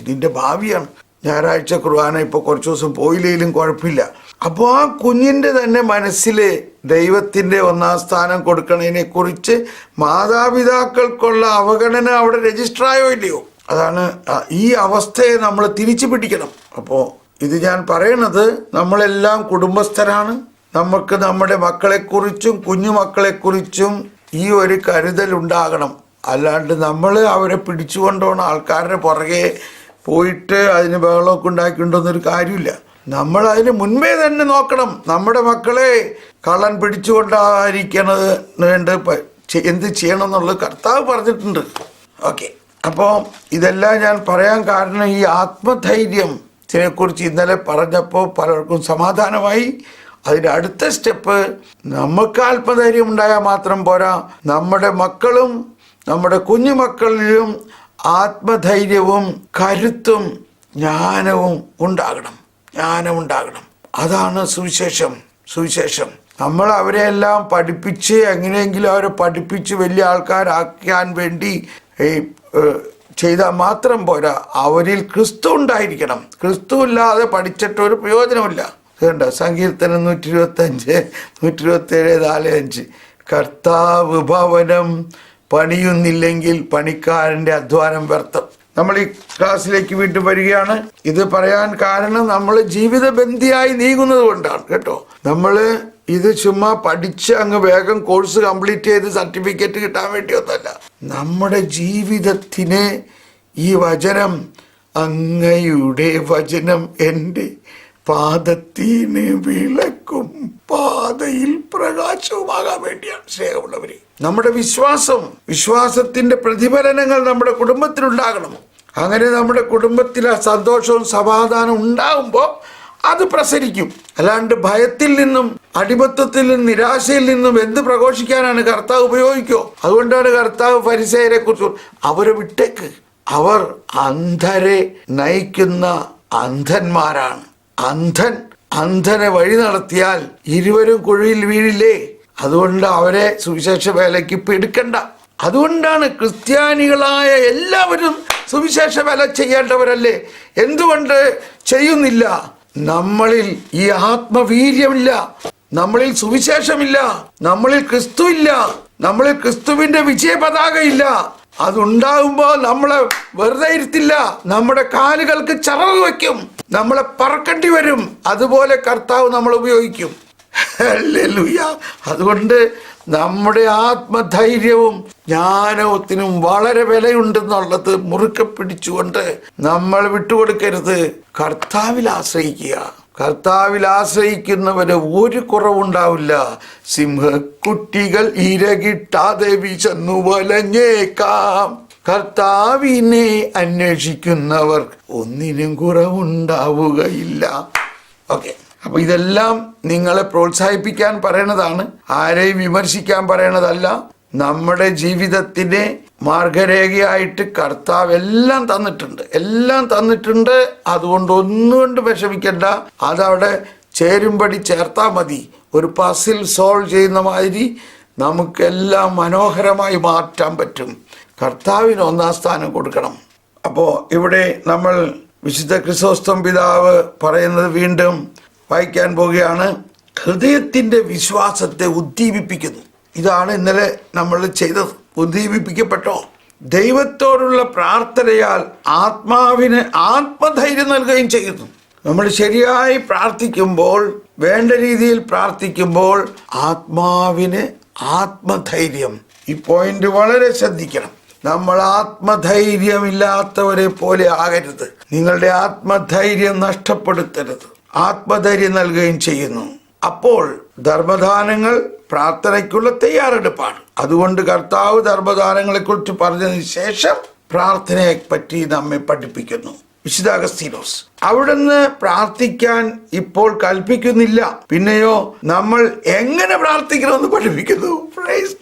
നിന്റെ ഭാവിയാണ്. ഞായറാഴ്ച കുർബാന ഇപ്പോൾ കുറച്ച് ദിവസം പോയില്ലെങ്കിലും കുഴപ്പമില്ല. അപ്പോൾ ആ കുഞ്ഞിന്റെ തന്നെ മനസ്സിൽ ദൈവത്തിന്റെ ഒന്നാം സ്ഥാനം കൊടുക്കണതിനെ കുറിച്ച് മാതാപിതാക്കൾക്കുള്ള അവഗണന അവിടെ രജിസ്റ്റർ ആയോ ഇല്ലയോ? അതാണ് ഈ അവസ്ഥയെ നമ്മൾ തിരിച്ചു പിടിക്കണം. അപ്പോൾ ഇത് ഞാൻ പറയണത് നമ്മളെല്ലാം കുടുംബസ്ഥരാണ്. നമുക്ക് നമ്മുടെ മക്കളെക്കുറിച്ചും കുഞ്ഞുമക്കളെക്കുറിച്ചും ഈ ഒരു കരുതൽ ഉണ്ടാകണം. അല്ലാണ്ട് നമ്മൾ അവരെ പിടിച്ചുകൊണ്ടോണം ആൾക്കാരുടെ പുറകെ പോയിട്ട് അതിന് ബഹളമൊക്കെ ഉണ്ടാക്കിക്കൊണ്ടൊന്നൊരു കാര്യമില്ല. നമ്മൾ അതിന് മുൻപേ തന്നെ നോക്കണം. നമ്മുടെ മക്കളെ കള്ളൻ പിടിച്ചുകൊണ്ടായിരിക്കണത് വേണ്ട. എന്ത് ചെയ്യണം എന്നുള്ളത് കർത്താവ് പറഞ്ഞിട്ടുണ്ട്. ഓക്കെ. അപ്പോൾ ഇതെല്ലാം ഞാൻ പറയാൻ കാരണം ഈ ആത്മധൈര്യം ഇതിനെക്കുറിച്ച് ഇന്നലെ പറഞ്ഞപ്പോൾ പലർക്കും സമാധാനമായി. അതിന്റെ അടുത്ത സ്റ്റെപ്പ് നമുക്ക് ആത്മധൈര്യം ഉണ്ടായാൽ മാത്രം പോരാ. നമ്മുടെ മക്കളും നമ്മുടെ കുഞ്ഞുമക്കളിലും ആത്മധൈര്യവും കരുത്തും ജ്ഞാനവും ഉണ്ടാകണം. ജ്ഞാനം ഉണ്ടാകണം. അതാണ് സുവിശേഷം. സുവിശേഷം. നമ്മൾ അവരെ എല്ലാം പഠിപ്പിച്ച് എങ്ങനെയെങ്കിലും അവരെ പഠിപ്പിച്ച് വലിയ ആൾക്കാരാക്കാൻ വേണ്ടി ഈ ചെയ്താൽ മാത്രം പോരാ. അവരിൽ ക്രിസ്തു ഉണ്ടായിരിക്കണം. ക്രിസ്തു ഇല്ലാതെ പഠിച്ചിട്ട് ഒരു പ്രയോജനമില്ല കണ്ട? സങ്കീർത്തനം നൂറ്റി ഇരുപത്തി അഞ്ച് നൂറ്റി ഇരുപത്തി ഏഴ് നാല് അഞ്ച് കർത്താവ് ഭവനം പണിയുന്നില്ലെങ്കിൽ പണിക്കാരന്റെ അധ്വാനം വ്യർത്ഥം. നമ്മൾ ഈ ക്ലാസ്സിലേക്ക് വീണ്ടും വരികയാണ്. ഇത് പറയാൻ കാരണം നമ്മൾ ജീവിതബന്ധിയായി നീങ്ങുന്നത് കൊണ്ടാണ് കേട്ടോ. നമ്മൾ ഇത് ചുമ്മാ പഠിച്ച് അങ്ങ് വേഗം കോഴ്സ് കംപ്ലീറ്റ് ചെയ്ത് സർട്ടിഫിക്കറ്റ് കിട്ടാൻ വേണ്ടിയൊന്നല്ല നമ്മുടെ ജീവിതത്തിന് ഈ വചനം അങ്ങയുടെ വചനം എന്റെ പാദത്തിന് വിളക്കും പാതയിൽ പ്രകാശവുമാകാൻ വേണ്ടിയാണ് സ്നേഹമുള്ളവർ നമ്മുടെ വിശ്വാസം വിശ്വാസത്തിന്റെ പ്രതിഫലനങ്ങൾ നമ്മുടെ കുടുംബത്തിലുണ്ടാകണം അങ്ങനെ നമ്മുടെ കുടുംബത്തിൽ ആ സന്തോഷവും സമാധാനവും ഉണ്ടാകുമ്പോൾ അത് പ്രസരിക്കും. അല്ലാണ്ട് ഭയത്തിൽ നിന്നും അടിമത്തത്തിൽ നിന്നും നിരാശയിൽ നിന്നും എന്ത് പ്രഘോഷിക്കാനാണ് കർത്താവ് ഉപയോഗിക്കോ അതുകൊണ്ടാണ് കർത്താവ് പരിസയരെ കുറിച്ച് അവരെ വിട്ടേക്ക്. അവർ അന്ധരെ നയിക്കുന്ന അന്ധന്മാരാണ്. അന്ധൻ അന്ധനെ വഴി നടത്തിയാൽ ഇരുവരും കുഴിയിൽ വീഴില്ലേ? അതുകൊണ്ട് അവരെ സുവിശേഷ വേലയ്ക്ക് ഇപ്പൊ അതുകൊണ്ടാണ് ക്രിസ്ത്യാനികളായ എല്ലാവരും സുവിശേഷ വേല ചെയ്യേണ്ടവരല്ലേ? എന്തുകൊണ്ട് ചെയ്യുന്നില്ല? നമ്മളിൽ ഈ ആത്മവീര്യമില്ല. നമ്മളിൽ സുവിശേഷമില്ല. നമ്മളിൽ ക്രിസ്തു ഇല്ല നമ്മളിൽ ക്രിസ്തുവിന്റെ വിജയ പതാകയില്ല അതുണ്ടാകുമ്പോൾ നമ്മളെ വെറുതെ ഇരുത്തില്ല. നമ്മുടെ കാലുകൾക്ക് ചറവ് വയ്ക്കും. നമ്മളെ പറക്കേണ്ടി വരും. അതുപോലെ കർത്താവ് നമ്മൾ ഉപയോഗിക്കും. അതുകൊണ്ട് നമ്മുടെ ആത്മധൈര്യവും ജ്ഞാനത്തിനും വളരെ വിലയുണ്ടെന്നുള്ളത് മുറുക്കെ പിടിച്ചുകൊണ്ട് നമ്മൾ വിട്ടുകൊടുക്കരുത്. കർത്താവിൽ ആശ്രയിക്കുക. കർത്താവിൽ ആശ്രയിക്കുന്നവന് ഒരു കുറവുണ്ടാവില്ല. സിംഹക്കുട്ടികൾ ഇരകിട്ടാതെ വിശന്നു വലഞ്ഞേക്കാം. കർത്താവിനെ അന്വേഷിക്കുന്നവർ ഒന്നിനും കുറവുണ്ടാവുകയില്ല. ഓക്കെ. അപ്പൊ ഇതെല്ലാം നിങ്ങളെ പ്രോത്സാഹിപ്പിക്കാൻ പറയണതാണ് ആരെയും വിമർശിക്കാൻ പറയണതല്ല. നമ്മുടെ ജീവിതത്തിനെ മാർഗരേഖയായിട്ട് കർത്താവ് എല്ലാം തന്നിട്ടുണ്ട്. എല്ലാം തന്നിട്ടുണ്ട്. അതുകൊണ്ട് ഒന്നുകൊണ്ട് വിഷമിക്കണ്ട. അതവിടെ ചേരുംപടി ചേർത്താൽ മതി. ഒരു പസിൽ സോൾവ് ചെയ്യുന്ന മാതിരി നമുക്കെല്ലാം മനോഹരമായി മാറ്റാൻ പറ്റും. കർത്താവിന് ഒന്നാം സ്ഥാനം കൊടുക്കണം. അപ്പോൾ ഇവിടെ നമ്മൾ വിശുദ്ധ ക്രിസോസ്തം പിതാവ് പറയുന്നത് വീണ്ടും വായിക്കാൻ പോവുകയാണ്. ഹൃദയത്തിന്റെ വിശ്വാസത്തെ ഉദ്ദീപിപ്പിക്കുന്നു. ഇതാണ് ഇന്നലെ നമ്മൾ ചെയ്തത്. ഉദ്ദീപിപ്പിക്കപ്പെട്ടോ. ദൈവത്തോടുള്ള പ്രാർത്ഥനയാൽ ആത്മാവിന് ആത്മധൈര്യം നൽകുകയും ചെയ്യുന്നു. നമ്മൾ ശരിയായി പ്രാർത്ഥിക്കുമ്പോൾ വേണ്ട രീതിയിൽ പ്രാർത്ഥിക്കുമ്പോൾ ആത്മാവിന് ആത്മധൈര്യം. ഈ പോയിന്റ് വളരെ ശ്രദ്ധിക്കണം. നമ്മൾ ആത്മധൈര്യമില്ലാത്തവരെ പോലെ ആകരുത്. നിങ്ങളുടെ ആത്മധൈര്യം നഷ്ടപ്പെടുത്തരുത്. ആത്മധൈര്യം നൽകുകയും ചെയ്യുന്നു. അപ്പോൾ ധർമ്മദാനങ്ങൾ പ്രാർത്ഥനയ്ക്കുള്ള തയ്യാറെടുപ്പാണ്. അതുകൊണ്ട് കർത്താവ് ധർമ്മദാനങ്ങളെ കുറിച്ച് പറഞ്ഞതിന് ശേഷം പ്രാർത്ഥനയെ പറ്റി നമ്മെ പഠിപ്പിക്കുന്നു. വിശുദ്ധ അഗസ്തീനോസ് അവിടുന്ന് പ്രാർത്ഥിക്കാൻ ഇപ്പോൾ കൽപ്പിക്കുന്നില്ല. പിന്നെയോ നമ്മൾ എങ്ങനെ പ്രാർത്ഥിക്കണമെന്ന് പഠിപ്പിക്കുന്നു. പ്രൈസ്.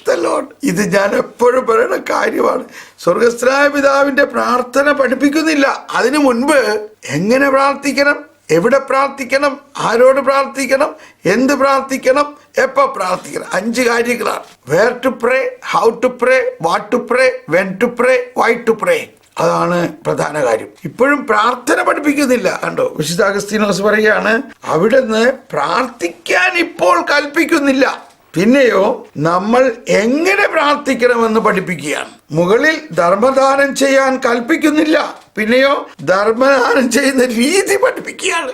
ഇത് ഞാൻ എപ്പോഴും പറയുന്ന കാര്യമാണ്. സ്വർഗസ്ഥനായ പിതാവിന്റെ പ്രാർത്ഥന പഠിപ്പിക്കുന്നില്ല. അതിനു മുൻപ് എങ്ങനെ പ്രാർത്ഥിക്കണം? എവിടെ പ്രാർത്ഥിക്കണം? ആരോട് പ്രാർത്ഥിക്കണം? എന്ത് പ്രാർത്ഥിക്കണം? എപ്പോൾ പ്രാർത്ഥിക്കണം? അഞ്ച് കാര്യങ്ങളാണ്. Where to pray how to pray what to pray when to pray why to pray അതാണ് പ്രധാന കാര്യം. ഇപ്പോഴും പ്രാർത്ഥന പഠിപ്പിക്കുന്നില്ല. കണ്ടോ? വിശുദ്ധ അഗസ്തീനോസ് പറയുകയാണ് അവിടുന്ന് പ്രാർത്ഥിക്കാൻ ഇപ്പോൾ കൽപ്പിക്കുന്നില്ല. പിന്നെയോ നമ്മൾ എങ്ങനെ പ്രാർത്ഥിക്കണമെന്ന് പഠിപ്പിക്കുകയാണ്. മുകളിൽ ധർമ്മദാനം ചെയ്യാൻ കൽപ്പിക്കുന്നില്ല. പിന്നെയോ ധർമ്മദാനം ചെയ്യുന്ന രീതി പഠിപ്പിക്കുകയാണ്.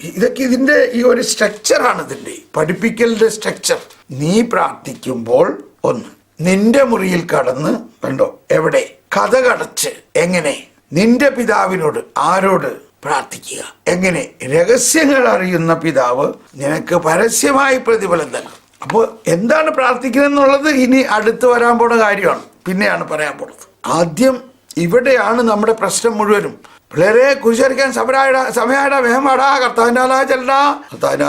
ഇതൊക്കെ ഇതിന്റെ ഈ ഒരു സ്ട്രക്ചറാണ് ഇതിന്റെ. പഠിപ്പിക്കലിന്റെ സ്ട്രക്ചർ നീ പ്രാർത്ഥിക്കുമ്പോൾ ഒന്ന് നിന്റെ മുറിയിൽ കടന്ന് കണ്ടോ? എവിടെ? കഥ കടച്ച്. എങ്ങനെ? നിന്റെ പിതാവിനോട്. ആരോട്? പ്രാർത്ഥിക്കുക. എങ്ങനെ? രഹസ്യങ്ങൾ അറിയുന്ന പിതാവ് നിനക്ക് പരസ്യമായി പ്രതിഫലം നൽകും അപ്പോൾ എന്താണ് പ്രാർത്ഥിക്കുന്നത് എന്നുള്ളത് ഇനി അടുത്ത് വരാൻ പോണ കാര്യമാണ്. പിന്നെയാണ് പറയാൻ പോണത്. ആദ്യം ഇവിടെയാണ് നമ്മുടെ പ്രശ്നം മുഴുവനും. പിള്ളേരെ കുരിശരിക്കാൻ സമരായ സമയാടാ വേമാടാ കർത്താവിന്റെ ആലാ ചെല്ലടാ. കർത്താവിന്റെ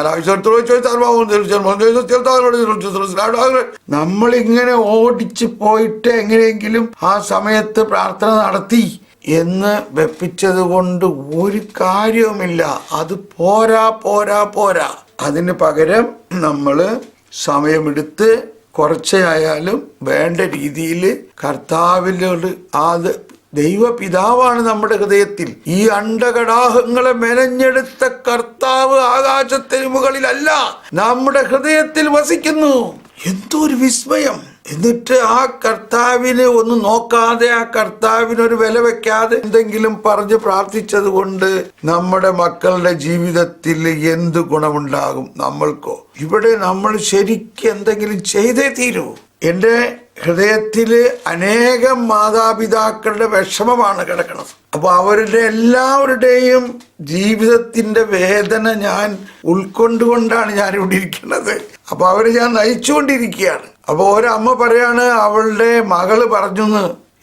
നമ്മൾ നമ്മളിങ്ങനെ ഓടിച്ചു പോയിട്ട് എങ്ങനെയെങ്കിലും ആ സമയത്ത് പ്രാർത്ഥന നടത്തി എന്ന് വെപ്പിച്ചതുകൊണ്ട് ഒരു കാര്യവുമില്ല. അത് പോരാ പോരാ പോരാ. അതിന് പകരം നമ്മൾ സമയമെടുത്ത് കുറച്ചായാലും വേണ്ട രീതിയിൽ കർത്താവിനോട് അത് ദൈവപിതാവാണ് നമ്മുടെ ഹൃദയത്തിൽ. ഈ അണ്ടകടാഹങ്ങളെ മെനഞ്ഞെടുത്ത കർത്താവ് ആകാശത്തിന് മുകളിലല്ല നമ്മുടെ ഹൃദയത്തിൽ വസിക്കുന്നു. എന്തോ ഒരു വിസ്മയം. എന്നിട്ട് ആ കർത്താവിന് ഒന്ന് നോക്കാതെ ആ കർത്താവിന് ഒരു വില വെക്കാതെ എന്തെങ്കിലും പറഞ്ഞ് പ്രാർത്ഥിച്ചത് കൊണ്ട് നമ്മുടെ മക്കളുടെ ജീവിതത്തിൽ എന്ത് ഗുണമുണ്ടാകും നമ്മൾക്കോ? ഇവിടെ നമ്മൾ ശരിക്കും എന്തെങ്കിലും ചെയ്തേ തീരൂ. എന്റെ ഹൃദയത്തിൽ അനേകം മാതാപിതാക്കളുടെ വിഷമമാണ് കിടക്കുന്നത്. അപ്പൊ അവരുടെ എല്ലാവരുടെയും ജീവിതത്തിന്റെ വേദന ഞാൻ ഉൾക്കൊണ്ടുകൊണ്ടാണ് ഞാൻ ഇവിടെ ഇരിക്കുന്നത്. അപ്പൊ അവരെ ഞാൻ നയിച്ചുകൊണ്ടിരിക്കുകയാണ്. അപ്പൊ ഒരമ്മ പറയാണ് അവളുടെ മകൾ പറഞ്ഞു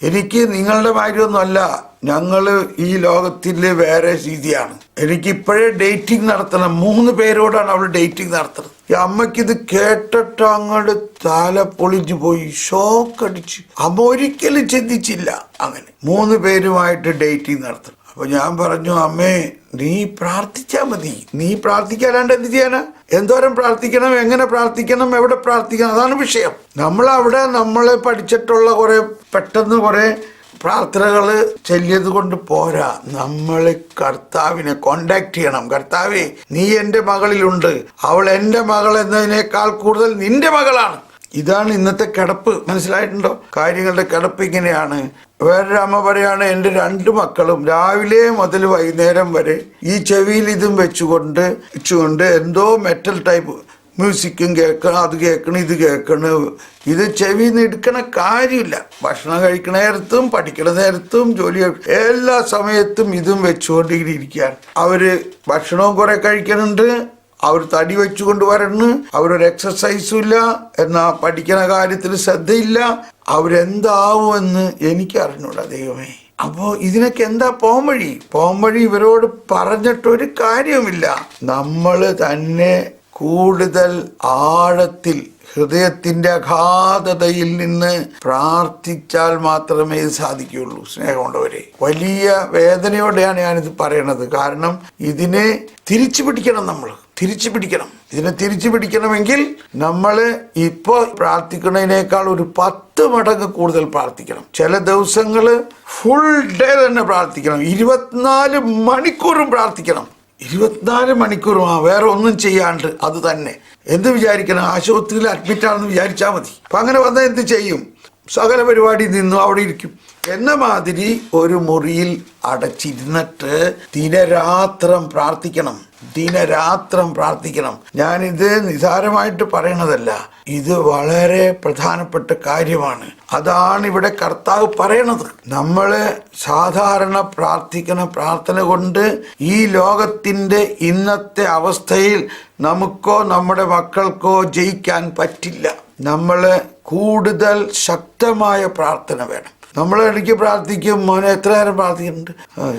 എനിക്ക് നിങ്ങളുടെ മാതിരിയൊന്നുമല്ല ഞങ്ങൾ ഈ ലോകത്തിൽ വേറെ രീതിയാണ്. എനിക്കിപ്പോഴേ ഡേറ്റിംഗ് നടത്തണം. മൂന്ന് പേരോടാണ് അവൾ ഡേറ്റിംഗ് നടത്തുന്നത്. ഈ അമ്മയ്ക്ക് ഇത് കേട്ടിട്ട് അങ്ങോട്ട് തല പൊളിഞ്ഞു പോയി. ഷോക്ക് അടിച്ച് അമ്മ ഒരിക്കലും ചിന്തിച്ചില്ല. അങ്ങനെ മൂന്ന് പേരുമായിട്ട് ഡേറ്റിംഗ് നടത്തണം. അപ്പൊ ഞാൻ പറഞ്ഞു അമ്മേ നീ പ്രാർത്ഥിച്ചാ മതി. നീ പ്രാർത്ഥിക്കാലാണ്ട് എന്ത് ചെയ്യാനാ? എന്തോരം പ്രാർത്ഥിക്കണം എങ്ങനെ പ്രാർത്ഥിക്കണം എവിടെ പ്രാർത്ഥിക്കണം? അതാണ് വിഷയം. നമ്മൾ അവിടെ നമ്മളെ പഠിച്ചിട്ടുള്ള കുറെ പെട്ടെന്ന് കുറെ പ്രാർത്ഥനകൾ ചെല്ലിയത് കൊണ്ട് പോരാ. നമ്മൾ കർത്താവിനെ കോണ്ടാക്ട് ചെയ്യണം. കർത്താവേ നീ എന്റെ മകളിലുണ്ട്. അവൾ എന്റെ മകൾ എന്നതിനേക്കാൾ കൂടുതൽ നിന്റെ മകളാണ്. ഇതാണ് ഇന്നത്തെ കിടപ്പ്. മനസ്സിലായിട്ടുണ്ടോ? കാര്യങ്ങളുടെ കിടപ്പ് ഇങ്ങനെയാണ്. വേറൊരു അമ്മ പറയാണ് എന്റെ രണ്ട് മക്കളും രാവിലെ മുതൽ വൈകുന്നേരം വരെ ഈ ചെവിയിൽ ഇതും വെച്ചുകൊണ്ട് വെച്ചുകൊണ്ട് എന്തോ മെറ്റൽ ടൈപ്പ് മ്യൂസിക്കും കേൾക്കണം അത് കേൾക്കണം ഇത് കേൾക്കണം. ഇത് ചെവി എടുക്കണ കാര്യമില്ല. ഭക്ഷണം കഴിക്കണ നേരത്തും പഠിക്കണ നേരത്തും ജോലി എല്ലാ സമയത്തും ഇതും വെച്ചുകൊണ്ടിങ്ങനെ ഇരിക്കുകയാണ്. അവർ ഭക്ഷണവും കുറെ കഴിക്കുന്നുണ്ട് അവർ തടി വെച്ചുകൊണ്ട് വരണ്. അവരൊരു എക്സസൈസും ഇല്ല. എന്നാ പഠിക്കണ കാര്യത്തിൽ ശ്രദ്ധയില്ല. അവരെന്താവുമെന്ന് എനിക്ക് അറിഞ്ഞൂടാ ദൈവമേ. അപ്പോൾ ഇതിനൊക്കെ എന്താ പോംവഴി? പോംവഴി ഇവരോട് പറഞ്ഞിട്ടൊരു കാര്യവുമില്ല. നമ്മൾ തന്നെ കൂടുതൽ ആഴത്തിൽ ഹൃദയത്തിന്റെ അഗാധതയിൽ നിന്ന് പ്രാർത്ഥിച്ചാൽ മാത്രമേ ഇത് സാധിക്കുകയുള്ളൂ. സ്നേഹമുള്ളവരെ. വലിയ വേദനയോടെയാണ് ഞാനിത് പറയണത്. കാരണം ഇതിനെ തിരിച്ചു പിടിക്കണം നമ്മൾ തിരിച്ചു പിടിക്കണം. ഇതിനെ തിരിച്ചു പിടിക്കണമെങ്കിൽ നമ്മൾ ഇപ്പോൾ പ്രാർത്ഥിക്കുന്നതിനേക്കാൾ ഒരു പത്ത് മടങ്ങ് കൂടുതൽ പ്രാർത്ഥിക്കണം. ചില ദിവസങ്ങൾ ഫുൾ ഡേ തന്നെ പ്രാർത്ഥിക്കണം. ഇരുപത്തിനാല് മണിക്കൂറും പ്രാർത്ഥിക്കണം. ഇരുപത്തിനാല് മണിക്കൂറും ആ വേറെ ഒന്നും ചെയ്യാണ്ട് അത് തന്നെ. എന്ത് വിചാരിക്കണം? ആശുപത്രിയിൽ അഡ്മിറ്റ് ആണെന്ന് വിചാരിച്ചാൽ മതി. അപ്പം അങ്ങനെ വന്നാൽ എന്ത് ചെയ്യും? സകല പരിപാടി നിന്നും അവിടെ ഇരിക്കും. എന്ന മാതിരി ഒരു മുറിയിൽ അടച്ചിരുന്നിട്ട് ദിനരാത്രം പ്രാർത്ഥിക്കണം. ദിനരാത്രം പ്രാർത്ഥിക്കണം. ഞാനിത് നിസാരമായിട്ട് പറയണതല്ല. ഇത് വളരെ പ്രധാനപ്പെട്ട കാര്യമാണ്. അതാണ് ഇവിടെ കർത്താവ് പറയണത്. നമ്മൾ സാധാരണ പ്രാർത്ഥിക്കുന്ന പ്രാർത്ഥന കൊണ്ട് ഈ ലോകത്തിന്റെ ഇന്നത്തെ അവസ്ഥയിൽ നമുക്കോ നമ്മുടെ മക്കൾക്കോ ജയിക്കാൻ പറ്റില്ല. നമ്മൾ കൂടുതൽ ശക്തമായ പ്രാർത്ഥന വേണം. നമ്മൾ ഇടയ്ക്ക് പ്രാർത്ഥിക്കും മോനെ എത്ര നേരം പ്രാർത്ഥിക്കുന്നുണ്ട്?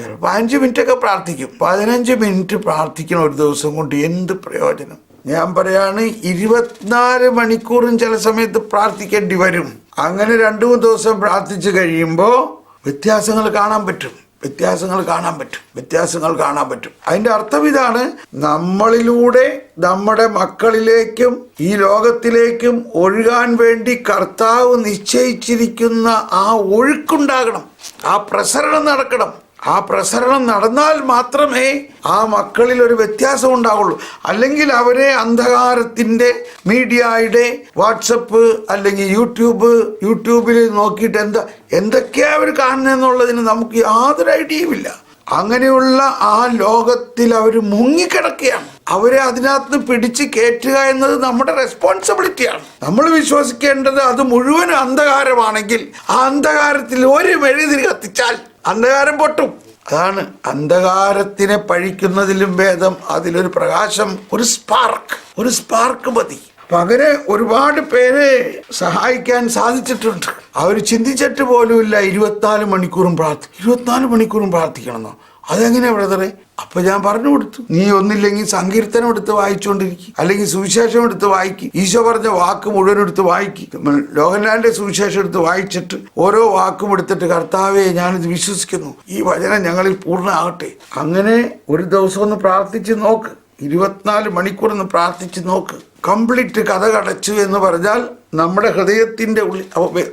ചിലപ്പോൾ അഞ്ച് മിനിറ്റ് ഒക്കെ പ്രാർത്ഥിക്കും. പതിനഞ്ച് മിനിറ്റ് പ്രാർത്ഥിക്കണം ഒരു ദിവസം കൊണ്ട് എന്ത് പ്രയോജനം? ഞാൻ പറയാണ് ഇരുപത്തിനാല് മണിക്കൂറും ചില സമയത്ത് പ്രാർത്ഥിക്കേണ്ടി വരും. അങ്ങനെ രണ്ടു മൂന്ന് ദിവസം പ്രാർത്ഥിച്ചു കഴിയുമ്പോൾ വ്യത്യാസങ്ങൾ കാണാൻ പറ്റും. വ്യത്യാസങ്ങൾ കാണാൻ പറ്റും. വ്യത്യാസങ്ങൾ കാണാൻ പറ്റും. അതിന്റെ അർത്ഥം ഇതാണ് നമ്മളിലൂടെ നമ്മുടെ മക്കളിലേക്കും ഈ ലോകത്തിലേക്കും ഒഴുകാൻ വേണ്ടി കർത്താവ് നിശ്ചയിച്ചിരിക്കുന്ന ആ ഒഴുക്കുണ്ടാകണം ആ പ്രസരണം നടക്കണം. ആ പ്രസരണം നടന്നാൽ മാത്രമേ ആ മക്കളിൽ ഒരു വ്യത്യാസം ഉണ്ടാവുള്ളൂ. അല്ലെങ്കിൽ അവരെ അന്ധകാരത്തിന്റെ മീഡിയയുടെ വാട്സപ്പ് അല്ലെങ്കിൽ യൂട്യൂബ് യൂട്യൂബിൽ നോക്കിയിട്ട് എന്താ എന്തൊക്കെയാണ് അവർ കാണുന്നതെന്നുള്ളതിന് നമുക്ക് യാതൊരു ഐഡിയയും ഇല്ല. അങ്ങനെയുള്ള ആ ലോകത്തിൽ അവർ മുങ്ങിക്കിടക്കുകയാണ്. അവരെ അതിനകത്ത് പിടിച്ച് കയറ്റുക എന്നത് നമ്മുടെ റെസ്പോൺസിബിലിറ്റിയാണ് നമ്മൾ വിശ്വസിക്കേണ്ടത് അത് മുഴുവൻ അന്ധകാരമാണെങ്കിൽ ആ അന്ധകാരത്തിൽ ഒരു മെഴുതിരി കത്തിച്ചാൽ അന്ധകാരം പൊട്ടും. അതാണ് അന്ധകാരത്തിനെ പഴിക്കുന്നതിലും ഭേദം അതിലൊരു പ്രകാശം ഒരു സ്പാർക്ക് ഒരു സ്പാർക്ക് മതി. അപ്പൊ അങ്ങനെ ഒരുപാട് പേരെ സഹായിക്കാൻ സാധിച്ചിട്ടുണ്ട്. അവർ ചിന്തിച്ചിട്ട് പോലുമില്ല ഇരുപത്തിനാല് മണിക്കൂറും പ്രാർത്ഥി ഇരുപത്തിനാല് മണിക്കൂറും പ്രാർത്ഥിക്കണമെന്നോ. അതെങ്ങനെയാണ് ബ്രദറെ? അപ്പൊ ഞാൻ പറഞ്ഞു കൊടുത്തു. നീ ഒന്നില്ലെങ്കിൽ സങ്കീർത്തനം എടുത്ത് വായിച്ചുകൊണ്ടിരിക്കും അല്ലെങ്കിൽ സുവിശേഷം എടുത്ത് വായിക്കും. ഈശോ പറഞ്ഞ വാക്ക് മുഴുവൻ എടുത്ത് വായിക്കും. ലോഹൻലാലിന്റെ സുവിശേഷം എടുത്ത് വായിച്ചിട്ട് ഓരോ വാക്കും എടുത്തിട്ട് കർത്താവെ ഞാനിത് വിശ്വസിക്കുന്നു. ഈ വചനം ഞങ്ങളിൽ പൂർണമാകട്ടെ. അങ്ങനെ ഒരു ദിവസം ഒന്ന് പ്രാർത്ഥിച്ച് നോക്ക്. ഇരുപത്തിനാല് മണിക്കൂർ ഒന്ന് പ്രാർത്ഥിച്ച് നോക്ക്. കംപ്ലീറ്റ് കഥ കടച്ചു എന്ന് പറഞ്ഞാൽ നമ്മുടെ ഹൃദയത്തിന്റെ ഉള്ളിൽ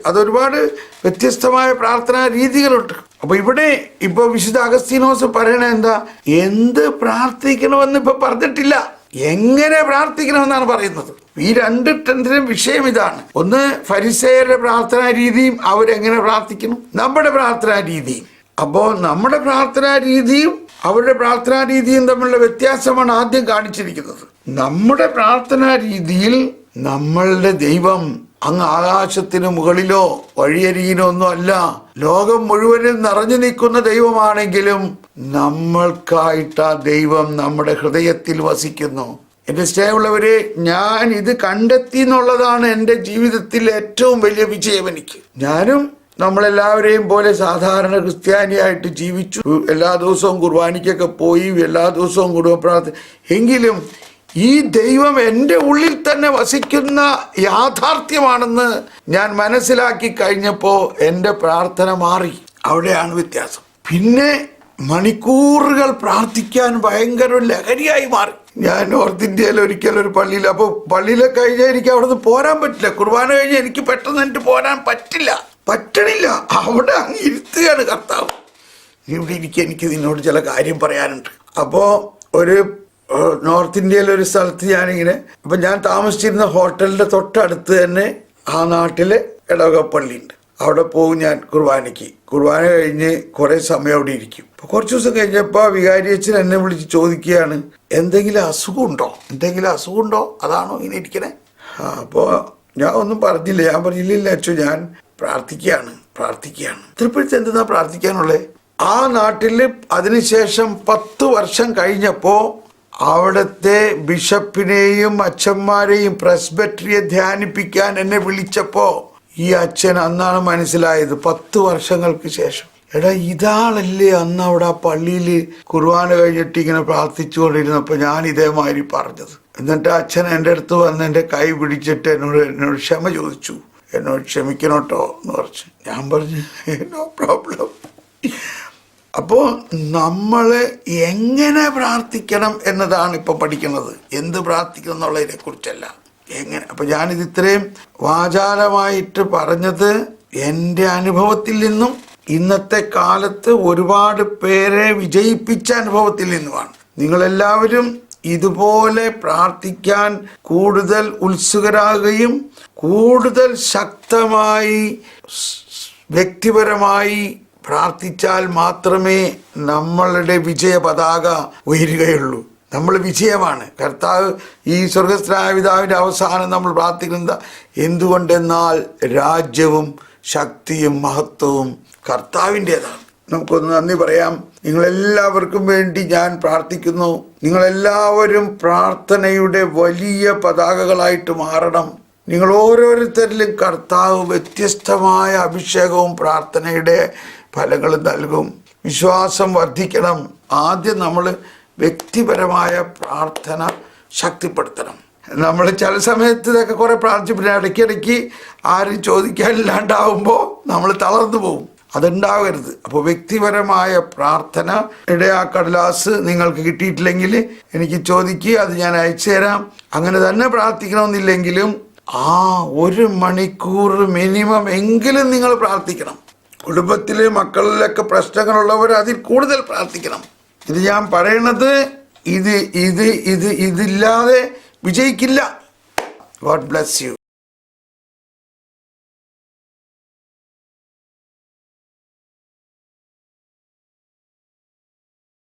അതൊരുപാട് വ്യത്യസ്തമായ പ്രാർത്ഥനാ രീതികളുണ്ട്. അപ്പൊ ഇവിടെ ഇപ്പൊ വിശുദ്ധ അഗസ്തീനോസ് പറയണ എന്താ? എന്ത് പ്രാർത്ഥിക്കണമെന്ന് ഇപ്പൊ പറഞ്ഞിട്ടില്ല. എങ്ങനെ പ്രാർത്ഥിക്കണമെന്നാണ് പറയുന്നത്. ഈ രണ്ട് ടെൻത്തിനും വിഷയം ഇതാണ്. ഒന്ന് ഫരിസേരുടെ പ്രാർത്ഥനാ രീതിയും അവരെങ്ങനെ പ്രാർത്ഥിക്കുന്നു? നമ്മുടെ പ്രാർത്ഥനാ രീതിയും. അപ്പോൾ നമ്മുടെ പ്രാർത്ഥനാ രീതിയും അവരുടെ പ്രാർത്ഥനാ രീതിയും തമ്മിലുള്ള വ്യത്യാസമാണ് ആദ്യം കാണിച്ചിരിക്കുന്നത്. നമ്മുടെ പ്രാർത്ഥനാ രീതിയിൽ നമ്മളുടെ ദൈവം അങ്ങ് ആകാശത്തിന് മുകളിലോ വഴിയരികിലോ ഒന്നും അല്ല ലോകം മുഴുവനും നിറഞ്ഞു നിൽക്കുന്ന ദൈവമാണെങ്കിലും നമ്മൾക്കായിട്ട് ആ ദൈവം നമ്മുടെ ഹൃദയത്തിൽ വസിക്കുന്നു. എന്റെ സ്നേഹമുള്ളവരെ ഞാൻ ഇത് കണ്ടെത്തി എന്നുള്ളതാണ് എന്റെ ജീവിതത്തിൽ ഏറ്റവും വലിയ വിജയം എനിക്ക്. ഞാനും നമ്മളെല്ലാവരെയും പോലെ സാധാരണ ക്രിസ്ത്യാനിയായിട്ട് ജീവിച്ചു. എല്ലാ ദിവസവും കുർബാനയ്ക്കൊക്കെ പോയി എല്ലാ ദിവസവും കുടുംബ പ്രാർത്ഥന എങ്കിലും ഈ ദൈവം എന്റെ ഉള്ളിൽ തന്നെ വസിക്കുന്ന യാഥാർത്ഥ്യമാണെന്ന് ഞാൻ മനസ്സിലാക്കി കഴിഞ്ഞപ്പോൾ എന്റെ പ്രാർത്ഥന മാറി. അവിടെയാണ് വ്യത്യാസം. പിന്നെ മണിക്കൂറുകൾ പ്രാർത്ഥിക്കാൻ ഭയങ്കര ലഹരിയായി മാറി. ഞാൻ നോർത്ത് ഇന്ത്യയിൽ ഒരിക്കൽ ഒരു പള്ളിയിൽ അപ്പോൾ പള്ളിയിലെ കഴിഞ്ഞാൽ എനിക്ക് അവിടുന്ന് പോരാൻ പറ്റില്ല. കുർബാന കഴിഞ്ഞാൽ എനിക്ക് പെട്ടെന്ന് എനിക്ക് പോരാൻ പറ്റില്ല. പറ്റണില്ല. അവിടെ അങ്ങ് ഇരുത്തുകയാണ് കർത്താവ്. ഇവിടെ ഇരിക്കുക എനിക്ക് നിന്നോട് ചില കാര്യം പറയാനുണ്ട്. അപ്പോൾ ഒരു നോർത്ത് ഇന്ത്യയിലെ ഒരു സ്ഥലത്ത് ഞാനിങ്ങനെ അപ്പം ഞാൻ താമസിച്ചിരുന്ന ഹോട്ടലിന്റെ തൊട്ടടുത്ത് തന്നെ ആ നാട്ടിലെ ഇടവകപ്പള്ളിയുണ്ട് അവിടെ പോകും ഞാൻ കുർബാനയ്ക്ക്. കുർബാന കഴിഞ്ഞ് കുറേ സമയം അവിടെ ഇരിക്കും. അപ്പോൾ കുറച്ച് ദിവസം കഴിഞ്ഞപ്പോൾ വികാരി അച്ഛൻ എന്നെ വിളിച്ച് ചോദിക്കുകയാണ് എന്തെങ്കിലും അസുഖമുണ്ടോ? എന്തെങ്കിലും അസുഖമുണ്ടോ? അതാണോ ഇങ്ങനെ ഇരിക്കണേ? അപ്പോൾ ഞാൻ ഒന്നും പറഞ്ഞില്ല. ഞാൻ പറഞ്ഞില്ല അച്ഛൻ ഞാൻ പ്രാർത്ഥിക്കുകയാണ് പ്രാർത്ഥിക്കുകയാണ്. ഇത്രപ്പോഴത്തെ എന്തെന്നാ പ്രാർത്ഥിക്കാനുള്ളത് ആ നാട്ടിൽ അതിനുശേഷം പത്ത് വർഷം കഴിഞ്ഞപ്പോൾ അവിടുത്തെ ബിഷപ്പിനെയും അച്ഛന്മാരെയും പ്രസ്ബറ്ററിയെ ധ്യാനിപ്പിക്കാൻ എന്നെ വിളിച്ചപ്പോൾ ഈ അച്ഛൻ അന്നാണ് മനസ്സിലായത് പത്ത് വർഷങ്ങൾക്ക് ശേഷം. എടാ ഇതാളല്ലേ അന്ന് അവിടെ ആ പള്ളിയിൽ കുർബാന കഴിഞ്ഞിട്ട് ഇങ്ങനെ പ്രാർത്ഥിച്ചുകൊണ്ടിരുന്നപ്പോൾ ഞാൻ ഇതേമാതിരി പറഞ്ഞത്. എന്നിട്ട് അച്ഛൻ എന്റെ അടുത്ത് വന്ന് എന്റെ കൈ പിടിച്ചിട്ട് എന്നോട് എന്നോട് ക്ഷമ ചോദിച്ചു. എന്നോട് ക്ഷമിക്കണോട്ടോ എന്ന് പറഞ്ഞു. ഞാൻ പറഞ്ഞു നോ പ്രോബ്ലം അപ്പോൾ നമ്മൾ എങ്ങനെ പ്രാർത്ഥിക്കണം എന്നതാണ് ഇപ്പോൾ പഠിക്കുന്നത്. എന്ത് പ്രാർത്ഥിക്കണം എന്നുള്ളതിനെ കുറിച്ചല്ല. എങ്ങനെ? അപ്പോൾ ഞാനിത് ഇത്രയും വാചാലമായിട്ട് പറഞ്ഞത് എന്റെ അനുഭവത്തിൽ നിന്നും ഇന്നത്തെ കാലത്ത് ഒരുപാട് പേരെ വിജയിപ്പിച്ച അനുഭവത്തിൽ നിന്നുമാണ്. നിങ്ങളെല്ലാവരും ഇതുപോലെ പ്രാർത്ഥിക്കാൻ കൂടുതൽ ഉത്സുകരാകുകയും കൂടുതൽ ശക്തമായി വ്യക്തിപരമായി പ്രാർത്ഥിച്ചാൽ മാത്രമേ നമ്മളുടെ വിജയ പതാക ഉയരുകയുള്ളൂ. നമ്മൾ വിജയമാണ്. കർത്താവ് ഈ സ്വർഗസ്ഥനായ പിതാവിന്റെ അവസാനം നമ്മൾ പ്രാർത്ഥിക്കുന്നത് എന്തുകൊണ്ടെന്നാൽ രാജ്യവും ശക്തിയും മഹത്വവും കർത്താവിന്റെതാണ്. നമുക്കൊന്ന് നന്ദി പറയാം. നിങ്ങളെല്ലാവർക്കും വേണ്ടി ഞാൻ പ്രാർത്ഥിക്കുന്നു. നിങ്ങളെല്ലാവരും പ്രാർത്ഥനയുടെ വലിയ പതാകകളായിട്ട് മാറണം. നിങ്ങൾ ഓരോരുത്തരിലും കർത്താവ് വ്യത്യസ്തമായ അഭിഷേകവും പ്രാർത്ഥനയുടെ ഫലങ്ങളും നൽകും. വിശ്വാസം വർദ്ധിക്കണം. ആദ്യം നമ്മൾ വ്യക്തിപരമായ പ്രാർത്ഥന ശക്തിപ്പെടുത്തണം. നമ്മൾ ചില സമയത്ത് ഇതൊക്കെ കുറേ പ്രാർത്ഥിച്ചു പിന്നെ ഇടയ്ക്കിടയ്ക്ക് ആരും ചോദിക്കാനില്ലാണ്ടാവുമ്പോൾ നമ്മൾ തളർന്നു പോകും അതുണ്ടാവരുത്. അപ്പോൾ വ്യക്തിപരമായ പ്രാർത്ഥന ഇടയ ആ കടലാസ് നിങ്ങൾക്ക് കിട്ടിയിട്ടില്ലെങ്കിൽ എനിക്ക് ചോദിക്കുക അത് ഞാൻ അയച്ചു തരാം. അങ്ങനെ തന്നെ പ്രാർത്ഥിക്കണമെന്നില്ലെങ്കിലും ആ ഒരു മണിക്കൂർ മിനിമം എങ്കിലും നിങ്ങൾ പ്രാർത്ഥിക്കണം. കുടുംബത്തിൽ മക്കളിലൊക്കെ പ്രശ്നങ്ങളുള്ളവർ അതിൽ കൂടുതൽ പ്രാർത്ഥിക്കണം. ഇത് ഞാൻ പറയണത് ഇത് ഇത് ഇത് ഇതില്ലാതെ വിജയിക്കില്ല. God bless you